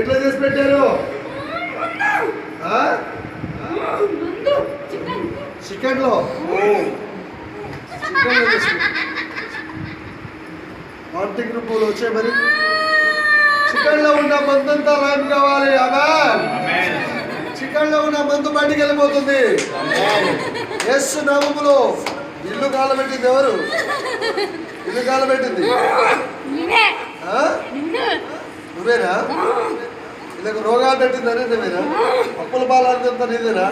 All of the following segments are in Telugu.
ఎట్లా చేసి పెట్టారు? చికెన్. లో వాంటింగ్ రూపులు వచ్చాయి మరి? చికెన్లో ఉన్న మందంతా లైన్ కావాలి అమ్మా చికెన్లో ఉన్న మందు బయటికి వెళ్ళిపోతుంది. ఎస్ నవములో ఇల్లు కాలబెట్టింది ఎవరు? ఇల్లు కాలబెట్టింది. నువ్వేనా? ఇళ్ళకి రోగాలు పెట్టిందని నువ్వేనా అప్పుల పాలంతా నీదేనా?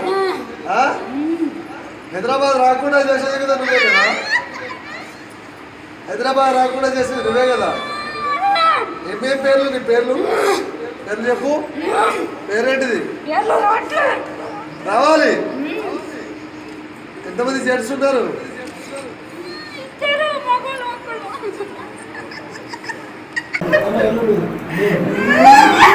హైదరాబాద్ రాకుండా చేసేది కదా నువ్వే కదా? హైదరాబాద్ రాకుండా చేసేది నువ్వే కదా? ఏమేం పేర్లు నీ పేర్లు? పేర్లు చెప్పు. పేరేంటిది? రావాలి. ఎంతమంది చేర్చున్నారు ఇద్దరు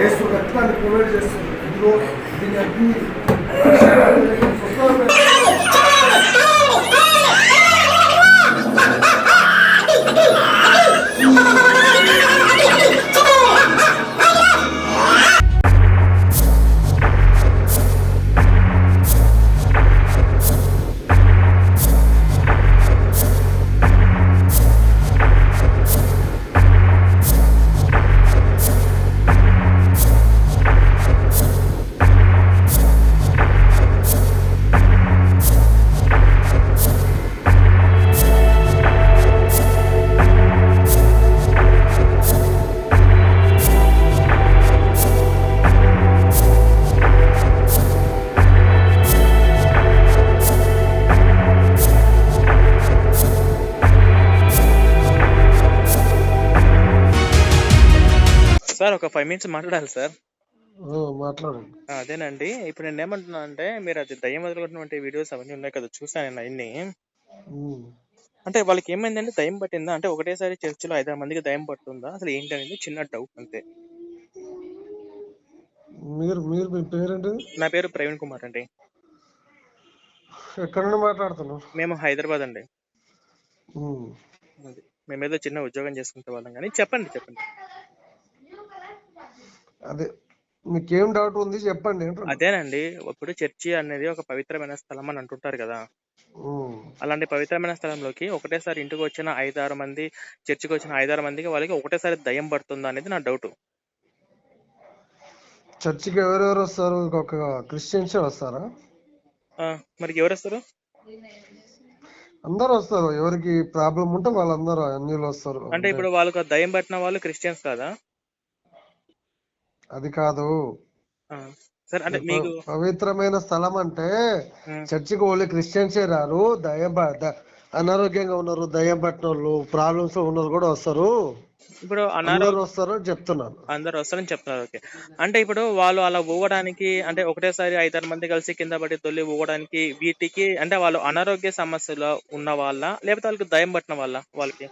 యేసు రక్తాన్ని ప్రొవైడ్ చేస్తుంది. ఇదిగో దీని అగ్ని. సార్ ఒక ఫైవ్ మినిట్స్ మాట్లాడాలి సార్. మాట్లాడండి. అదేనండి. ఇప్పుడు నేను ఏమంటున్నా అంటే మీరు అది దయ్యం వదులుకున్నటువంటి వీడియోస్ అవన్నీ ఉన్నాయి కదా చూసాను నేను అవన్నీ అంటే వాళ్ళకి ఏమైందంటే దయ్యం పట్టిందా? అంటే ఒకటేసారి చర్చిలో ఐదారు మందికి దయ్యం పడుతుందా? అసలు ఏంటి అనేది చిన్న డౌట్ అంతే. మీరు మీరు మీ పేరేంటి? నా పేరు ప్రవీణ్ కుమార్ అండి. ఎక్కడ నుండి మాట్లాడుతున్నారు? మేము హైదరాబాద్ అండి. మేమేదో చిన్న ఉద్యోగం చేసుకుంటే వాళ్ళం కానీ చెప్పండి చెప్పండి. అదే మీకేం డౌట్ ఉంది చెప్పండి. అదేనండి ఇప్పుడు చర్చి అనేది ఒక పవిత్రమైన స్థలం అని అంటుంటారు కదా. అలాంటి పవిత్రమైన స్థలంలోకి ఒకటేసారి ఇంటికి వచ్చిన ఐదారు మంది చర్చికి వచ్చిన ఐదారు మందికి వాళ్ళకి ఒకటేసారి దయ్యం పడుతుందా అనేది నా డౌట్ చర్చికి ఎవరెవరు వస్తారు? ఒక క్రిస్టియన్స్ వస్తారా? మరి ఎవరు వస్తారు? అందరూ వస్తారు. ఎవరికి ప్రాబ్లం ఉంటే వాళ్ళందరూ అన్యులు వస్తారు. అంటే ఇప్పుడు వాళ్ళకు దయ్యం పట్టిన వాళ్ళు క్రిస్టియన్స్ కాదా? అది కాదు. సరే అంటే మీకు పవిత్రమైన స్థలం అంటే చర్చికి ఓన్లీ క్రిస్టియన్సే రారు దయ్యం అనారోగ్యంగా ఉన్నారు దయ్యం పట్టిన వాళ్ళు ప్రాబ్లమ్స్ ఉన్నారు కూడా వస్తారు. ఇప్పుడు అనారో అందరూ వస్తారు అని చెప్తున్నాను. అందరు వస్తారని చెప్తున్నారు ఓకే. అంటే ఇప్పుడు వాళ్ళు అలా ఊగడానికి అంటే ఒకటేసారి ఐదారు మంది కలిసి కింద పడి తొలి ఊగడానికి వీటికి అంటే వాళ్ళు అనారోగ్య సమస్యలు ఉన్న వాళ్ళ లేకపోతే వాళ్ళకి దయ్యం పట్టిన వాళ్ళ వాళ్ళకి?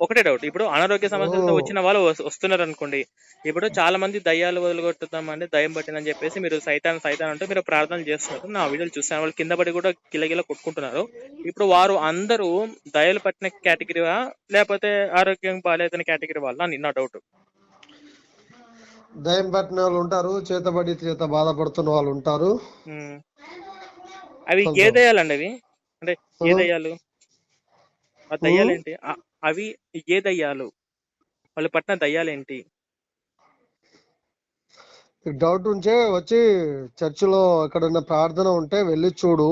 ఒకటే డౌట్ ఇప్పుడు అనారోగ్య సమస్యలతో. వచ్చిన వాళ్ళు వస్- వస్తున్నారు అనుకోండి ఇప్పుడు చాలా మంది దయ్యాలు వదిలిగొట్టుతామండి దయ్యం పట్టిందని చెప్పేసి మీరు సైతాన్ సైతాన్ అంటే మీరు ప్రార్థనలు చేస్తున్నారు. నా వీడియోలు చూసాను వాళ్ళు కింద పడి కూడా కిలగిల కొట్టుకుంటున్నారు. ఇప్పుడు వారు అందరూ దయ్యాలు పట్టిన కేటగిరీవా? లేకపోతే ఆరోగ్యం బాగాలేదని కేటగిరీ వాళ్ళ? అని నా డౌట్ దయ్యం పట్టిన వాళ్ళు ఉంటారు. చేతబడి చేత బాధపడుతున్న వాళ్ళు ఉంటారు. అవి ఏ కొంచెం. దయ్యాలండి అవి? అంటే ఏ ఆ. దయ్యాలు? ఆ దయ్యాలు ఏంటి అవి ఏ దయ్యాలు? వాళ్ళు పట్టిన దయ్యాలు ఏంటి మీకు డౌట్ ఉంటే వచ్చి చర్చిలో ఎక్కడన్నా ప్రార్థన ఉంటే వెళ్ళి చూడు.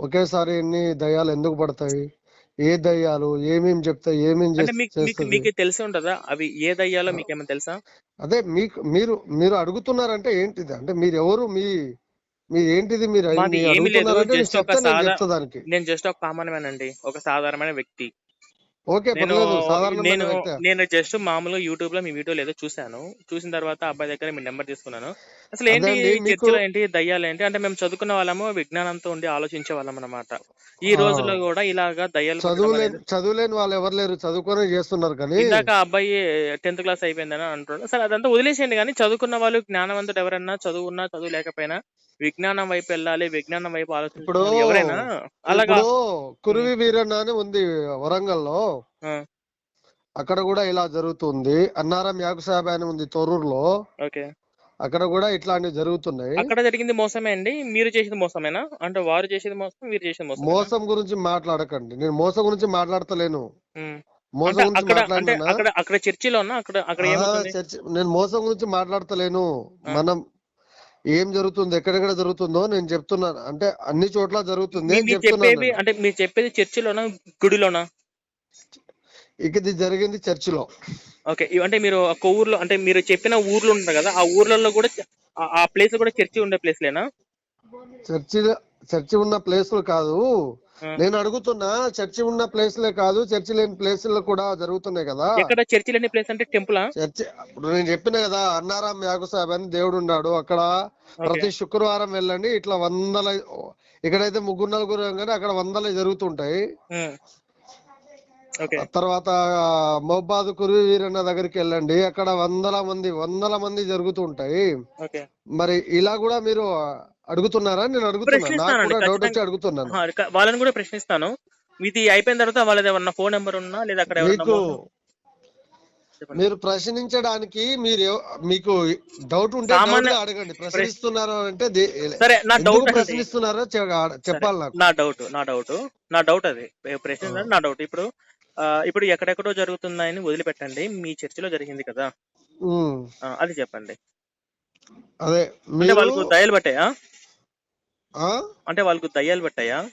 ఒకేసారి ఎన్ని దయ్యాలు ఎందుకు పడతాయి? ఏ దయ్యాలు? ఏమేం చెప్తాయి ఏమేం అంటే మీకు తెలిసి ఉంటుందా? అవి ఏ దయ్యాలో మీకు ఏమైనా తెలుసా? అదే మీకు మీరు మీరు అడుగుతున్నారంటే ఏంటిది? అంటే మీరు ఎవరు? మీ మీ ఏంటిది మీరు? మీరు నేను జస్ట్ ఒక కామన్ మ్యాన్ అండి. ఒక సాధారణమైన వ్యక్తి. ఓకే నేను నేను జస్ట్ మామూలుగా యూట్యూబ్లో మీ వీడియోలు ఏదో చూశాను. చూసిన తర్వాత అబ్బాయి దగ్గర మీ నెంబర్ తీసుకున్నాను. అసలు ఏంటి చర్చిలో ఏంటి దయ్యాలు ఏంటి అంటే మేము చదువుకున్న వాళ్ళము విజ్ఞానంతో ఉండి ఆలోచించే వాళ్ళం అనమాట ఈ. రోజుల్లో కూడా ఇలాగా దయ్యాలు చదువులేని చదువులేని వాళ్ళు ఎవరు లేరు చదువుకొని చేస్తున్నారు కానీ. ఇందాక అబ్బాయి టెన్త్ క్లాస్ అయిపోయిందని అంటున్నాడు. సరే అదంతా వదిలేసేయండి కానీ చదువుకున్న వాళ్ళు జ్ఞానవంతుడు ఎవరన్నా చదువు ఉన్నా చదువు లేకపోయినా విజ్ఞానం వైపు వెళ్ళాలి విజ్ఞానం వైపు ఇప్పుడు ఆలోచించాలి ఎవరైనా? అలాగా ఇప్పుడు కురువి వీరన్న అని ఉంది వరంగల్లో. ఆ, అక్కడ కూడా ఇలా జరుగుతుంది. అన్నారం యాకుసాబ్ అని ఉంది తొర్రూరులో ఓకే. అక్కడ కూడా ఇట్లాంటివి జరుగుతున్నాయి. అక్కడ జరిగింది మోసమే అండి. మీరు చేసేది మోసమేనా? అంటే వారు చేసేది మోసం మీరు చేసేది మోసం మోసం గురించి మాట్లాడకండి. నేను మోసం గురించి మాట్లాడతలేను. మోసం గురించి మాట్లాడినా? అక్కడ అక్కడ చర్చిలో ఉన్నా అక్కడ అక్కడ చర్చ నేను మోసం గురించి మాట్లాడతలేను. మనం ఏం జరుగుతుంది ఎక్కడెక్కడ జరుగుతుందో నేను చెప్తున్నాను. అంటే అన్ని చోట్ల జరుగుతుంది మీరు చెప్పేది అంటే మీరు చెప్పేది చర్చిలోనా గుడిలోనా? ఇక ఇది జరిగింది చర్చిలో. ఓకే అంటే మీరు ఒక ఊర్లో అంటే మీరు చెప్పిన ఊర్లు ఉంటారు కదా ఆ ఊర్లలో కూడా ఆ- ప్లేస్ కూడా చర్చి ఉండే ప్లేస్ లేనా? చర్చి చర్చి ఉన్న ప్లేసులు కాదు. నేను అడుగుతున్నా చర్చి ఉన్న ప్లేస్లే కాదు చర్చి లేని ప్లేసులు కూడా జరుగుతున్నాయి కదా. ఎక్కడ చర్చి లేని ప్లేస్ అంటే టెంపులా? చర్చి ఇప్పుడు నేను చెప్పిన కదా అన్నారాం యాగుసాబ్ అని దేవుడు ఉన్నాడు. అక్కడ ప్రతి శుక్రవారం వెళ్ళండి ఇట్లా వందల ఇక్కడైతే ముగ్గురు నలుగురు కానీ అక్కడ వందలు జరుగుతుంటాయి. తర్వాత మొహబాద్ కురువి వీరన్న దగ్గరికి వెళ్ళండి. అక్కడ వందల మంది వందల మంది జరుగుతుంటాయి. మరి ఇలా కూడా మీరు అడుగుతున్నారా? నేను. అడుగుతున్నాను. క- వాళ్ళని కూడా ప్రశ్నిస్తాను. ఇది అయిపోయిన తర్వాత వాళ్ళది ఏమన్నా ఫోన్ నెంబర్ ఉన్నా లేదా అక్కడ. మీరు ప్రశ్నించడానికి మీరు మీకు డౌట్ ఉంటే అడగండి. ప్రశ్నిస్తున్నారు అంటే సరే నా డౌట్ ప్రశ్నిస్తున్నారో చెప్పాలి నాకు. నా డౌట్ నా డౌట్ నా డౌట్ అది. ప్రశ్న ఏంటంటే నా డౌట్ ఇప్పుడు ఇప్పుడు ఎక్కడెక్కడో జరుగుతున్నాయని వదిలిపెట్టండి. మీ చర్చిలో జరిగింది కదా. అది చెప్పండి. అదే వాళ్ళకు దయ్యాలు పట్టాయా? అంటే వాళ్ళకు దయ్యాలు పట్టాయా?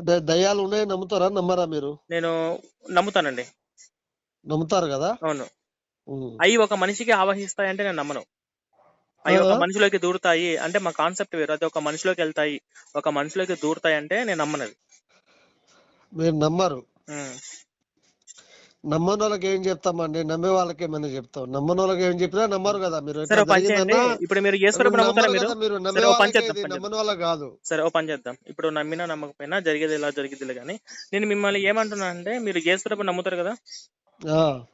ద- దయ్యాలు ఉన్నాయి నమ్ముతారా? నమ్మరా మీరు? నేను నమ్ముతానండి. నమ్ముతారు కదా? అవును. అవి ఒక మనిషికి ఆవహిస్తాయి అంటే నేను నమ్మను. అవి ఒక? మనిషిలోకి దూరుతాయి అంటే మా కాన్సెప్ట్ వేరు. అది ఒక మనిషిలోకి వెళ్తాయి ఒక మనిషిలోకి దూరుతాయి అంటే నేను నమ్మనది. మీరు నమ్మరు. నమ్మని వాళ్ళకి ఏం చెప్తామండి? నమ్మే వాళ్ళకి ఏమైనా చెప్తాం నమ్మని వాళ్ళకి ఏం చెప్పినా నమ్మరు కదా మీరు ఇప్పుడు మీరు నమ్మని వాళ్ళకి కాదు సరే ఓ పని చేద్దాం ఇప్పుడు నమ్మినా నమ్మకపోయినా జరిగేది ఎలా జరిగిద్దిలే కానీ నేను మిమ్మల్ని ఏమంటున్నా అంటే మీరు యేసుప్రభు నమ్ముతారు కదా?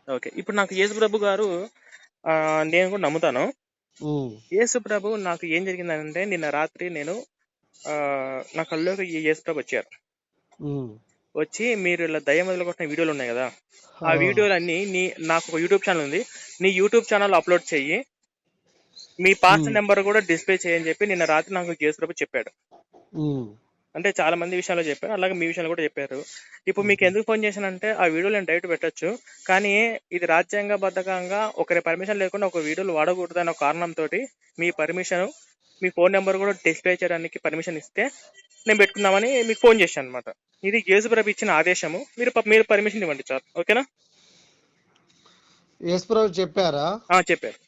ఓకే ఇప్పుడు నాకు యేసుప్రభు గారు నేను కూడా నమ్ముతాను. ఉమ్, యేసుప్రభు నాకు ఏం జరిగిందంటే నిన్న రాత్రి నేను ఆ, నా కళ్ళలోకి యేసుప్రభు వచ్చారు. వచ్చి మీరు ఇలా దయ్యం వదిలికొట్టిన వీడియోలు ఉన్నాయి కదా? ఆ. వీడియోలు అన్ని నీ నాకు ఒక యూట్యూబ్ ఛానల్ ఉంది. నీ యూట్యూబ్ ఛానల్ అప్లోడ్ చెయ్యి. మీ Hmm. నెంబర్ కూడా డిస్ప్లే చేయని చెప్పి నిన్న రాత్రి నాకు యేసుప్రభు చెప్పాడు. అంటే చాలా మంది విషయాల్లో చెప్పారు. అలాగే మీ విషయాలు కూడా చెప్పారు. ఇప్పుడు మీకు ఎందుకు ఫోన్ చేశానంటే ఆ వీడియోలు నేను డైరెక్ట్ పెట్టొచ్చు. కానీ ఇది రాజ్యాంగబద్ధంగా ఒకరి పర్మిషన్ లేకుండా ఒక వీడియోలు వాడకూడదు అనే కారణంతో మీ పర్మిషన్ మీ ఫోన్ నెంబర్ కూడా డిస్ప్లే చేయడానికి పర్మిషన్ ఇస్తే నేను పెట్టుకుందామని మీకు ఫోన్ చేశాను అనమాట ఇది యేసుప్రభు ఇచ్చిన ఆదేశము. మీరు మీరు పర్మిషన్ ఇవ్వండి చాలు ఓకేనా? యేసుప్రభు చెప్పారా? ఆ, చెప్పారు.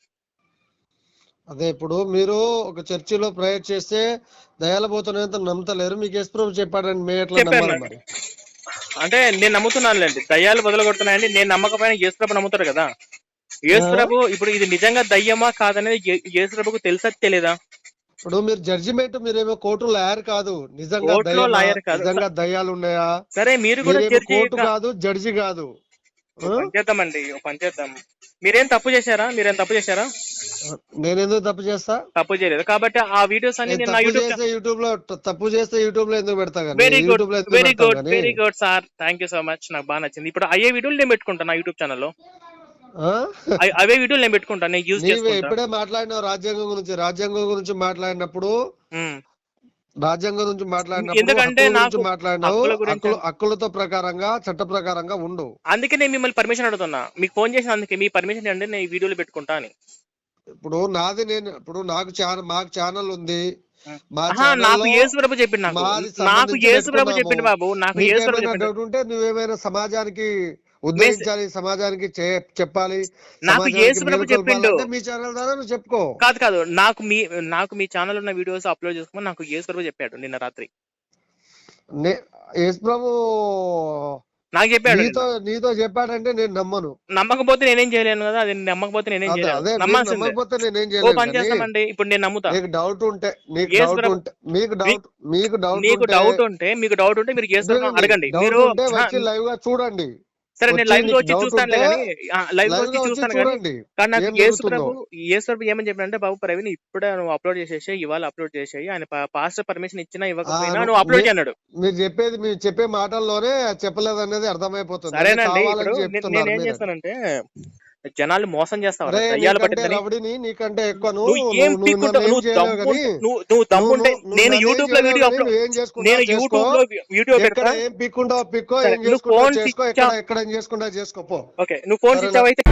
అదే ఇప్పుడు మీరు ఒక చర్చిలో ప్రేయర్ చేస్తే దయాల పోతున్నంత నమ్మతలేరు? మీకు యేసుప్రభు చెప్పాడని మేము ఎట్లా నమ్మాలి. మరి. అంటే నేను నమ్ముతున్నానులేండి. దయ్యాలు వదలగొడుతున్నాయండి. నేను నమ్మకపోయినా యేసుప్రభు నమ్ముతారు కదా. యేసుప్రభు ఇప్పుడు ఇది నిజంగా దయ్యమా కాదనేది యేసుప్రభుకు తెలుసా తెలియదా ఇప్పుడు మీరు జడ్జిమెంట్ మీరేమో కోర్టు లాయర్ కాదు. నిజంగా? లాయర్ కాదు. నిజంగా దయ్యాలు ఉన్నాయా సరే మీరు కూడా కోర్టు కాదు జడ్జి కాదు. ఆ? పని చేద్దామండి ఓ పని చేద్దాం మీరేం తప్పు చేశారా? మీరేం తప్పు చేశారా? నేను ఎందుకు తప్పు చేస్తా? తప్పు చేయలేదు. కాబట్టి ఆ వీడియోస్ అన్ని నేను యూట్యూబ్ యూట్యూబ్లో తప్పు చేస్తే యూట్యూబ్లో ఎందుకు పెడతా very good very good very good sir thank you so much నాకు బాగా నచ్చింది. ఇప్పుడు అయ్యే వీడియోలు నేను పెట్టుకుంటాను నా యూట్యూబ్ ఛానల్లో? అవే వీడియోలు నేను పెట్టుకుంటాను నేను యూజ్ నీవు ఎప్పుడే మాట్లాడినావు రాజ్యాంగం గురించి రాజ్యాంగం గురించి మాట్లాడినప్పుడు. రాజ్యాంగం గురించి మాట్లాడినప్పుడు ఎందుకంటే నాకు మాట్లాడినావు హక్కుల గురించి- హక్కులు హక్కులతో ప్రకారంగా చట్ట ప్రకారంగా ఉండు. అందుకే నేను మిమ్మల్ని పర్మిషన్ అడుగుతున్నా. మీకు ఫోన్ చేసిన అందుకే మీ పర్మిషన్ అంటే నేను ఈ వీడియోలు పెట్టుకుంటా అని. ఇప్పుడు నాది నేను ఇప్పుడు నాకు ఛానల్ మాకు ఛానల్ ఉంది. మా ఆహా, ఛానల్లో నాకు యేసు ప్రభు చెప్పిండు నాకు. మాది నాకు సంబంధించి యేసు ప్రభు పెట్టుకున్నాము. బాబు నాకు యేసు ప్రభు నీకేమైనా చెప్పిండు. డౌట్ ఉంటే నువ్వేమైనా సమాజానికి ఉద్ధరించాలి సమాజానికి చెప్పాలి నాకు సమాజానికి యేసు ప్రభు మేలు చెప్పిండు. మీ ఛానల్ ద్వారా నువ్వు చెప్పుకో. కాదు కాదు. నాకు మీ నాకు మీ ఛానల్ ఉన్న వీడియోస్ అప్లోడ్ చేసుకోమని నాకు యేసు ప్రభు చెప్పాడు నిన్న రాత్రి. నే- యేసు ప్రభు నాకు చెప్పాడు నీతో నీతో చెప్పాడంటే నేను నమ్మను. నమ్మకపోతే నేనేం చేయలేను కదా? అది నమ్మకపోతే నేనేం చేయలేను. నమ్మకపోతే నేనేం ఓ చేయలేను పని కానీ చేస్తామండి. ఇప్పుడు నేను నమ్ముతా. నీకు డౌట్ ఉంటే నీకు యేసు డౌట్ ఉంటే మీకు డౌట్ మీకు డౌట్ మీకు డౌట్ ఉంటే మీకు డౌట్ ఉంటే మీరు ప్రభుని అడగండి. మీరు వచ్చి లైవ్గా చూడండి. సరే నేను లైవ్లో వచ్చి ఉంటే కానీ లైవ్లో వచ్చి చూస్తాను కానీ కానీ నాకు ఏం యేసు. ప్రభు యేసు ప్రభు ఏమని చెప్పాడంటే బాబు ప్రవీణ్ ఇప్పుడే నువ్వు అప్లోడ్ చేసేసి ఇవాళ అప్లోడ్ చేసేయి ఆయన పాస్టర్ పర్మిషన్ ఇచ్చినా ఇవ్వకపోయినా నువ్వు- అప్లోడ్ చేయన్నాడు మీరు చెప్పేది మీరు చెప్పే మాటల్లోనే చెప్పలేదు అనేది అర్థమైపోతుంది సరేనండి నేను- మీరే. చేస్తానంటే జనాలు మోసం చేస్తావు? దయ్యాలు నీకంటే పట్టిందని? రవడిని నీకంటే ఎక్కువ నువ్వు నువ్వు ఏం పీక్కుంటావు? నువ్వు దమ్ము నువ్వు దమ్ముంటే నేను యూట్యూబ్లో వీడియో నేను చేసుకో. యూట్యూబ్లో వీడియో ఎక్కడ పెడతా ఏం పీక్కుంటావో పిక్కో నువ్వు ఫోన్ చేసుకో ఎక్కడ చేసుకుంటావో చేసుకోపో ఓకే నువ్వు ఫోన్ అయితే